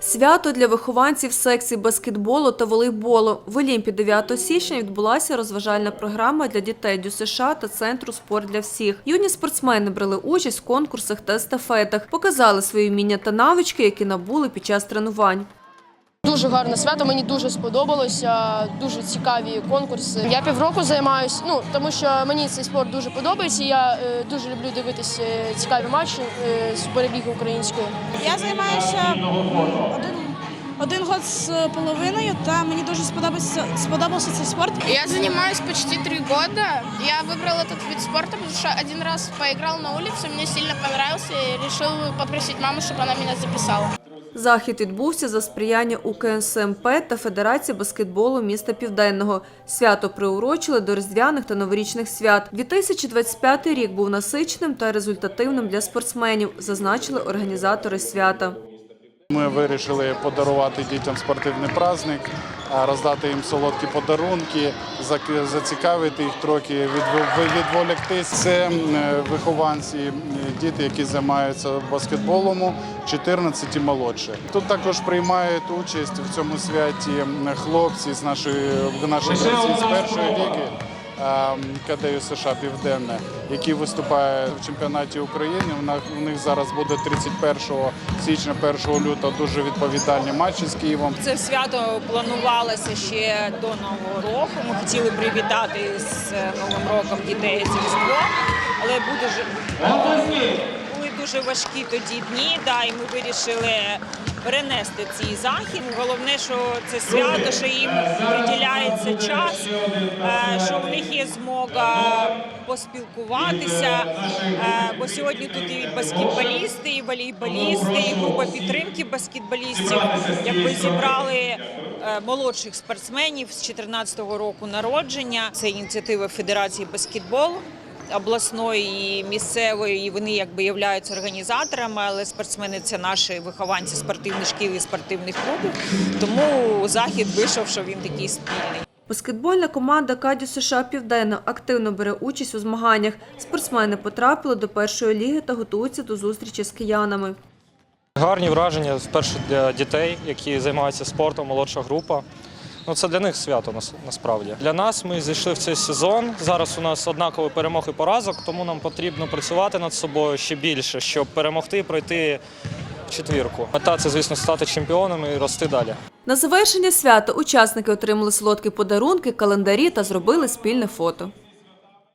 Свято для вихованців секції баскетболу та волейболу. В Олімпі 9 січня відбулася розважальна програма для дітей ДЮСШ та Центру «Спорт для всіх». Юні спортсмени брали участь в конкурсах та естафетах, показали свої вміння та навички, які набули під час тренувань. Дуже гарне свято, мені дуже сподобалося. Дуже цікаві конкурси. Я півроку займаюся, ну тому що мені цей спорт дуже подобається. і Я е, дуже люблю дивитися е, цікаві матчі е, з перебігу української. Я займаюся один, один год з половиною, та мені дуже сподобався, сподобався цей спорт. Я занимаюсь почти три года. Я выбрал этот вид спорта, потому что один раз поиграл на улице, мне сильно понравился и решил попросить маму, чтобы она меня записала. Захід відбувся за сприяння УКСМП та Федерації баскетболу міста Південного. Свято приурочили до різдвяних та новорічних свят. 2025 рік був насиченим та результативним для спортсменів, зазначили організатори свята. Ми вирішили подарувати дітям спортивний праздник, роздати їм солодкі подарунки, зацікавити їх трохи, відв- відволіктись. Це е, вихованці, діти, які займаються баскетболом, 14 і молодше. Тут також приймають участь в цьому святі хлопці з нашої нашої з першої ліги. Ем, КДЮ США Південне, які виступають в чемпіонаті України. У них зараз буде 31 січня, 1 лютого дуже відповідальні матчі з Києвом. Це свято планувалося ще до Нового року. Ми хотіли привітати з Новим роком дітей з Різдвом, але буде ж дуже важкі тоді дні. Да, і ми вирішили перенести цей захід. Головне, що це свято, що їм приділяється час, е, що в них є змога поспілкуватися. Е, Бо сьогодні тут і баскетболісти, і волейболісти, і група підтримки баскетболістів. Якби зібрали е, молодших спортсменів з 14-го року народження. Це ініціатива Федерації баскетболу. Обласної і місцевої, і вони якби являються організаторами, але спортсмени це наші вихованці спортивних шкіл і спортивних клубів. Тому захід вийшов, що він такий спільний. Баскетбольна команда Кадю США Південно активно бере участь у змаганнях. Спортсмени потрапили до першої ліги та готуються до зустрічі з киянами. Гарні враження вперше для дітей, які займаються спортом, молодша група. Ну, це для них свято нас- насправді. Для нас ми зайшли в цей сезон. Зараз у нас однакові перемог і поразок, тому нам потрібно працювати над собою ще більше, щоб перемогти і пройти четвірку. Мета це, звісно, стати чемпіонами і рости далі. На завершення свята учасники отримали солодкі подарунки, календарі та зробили спільне фото.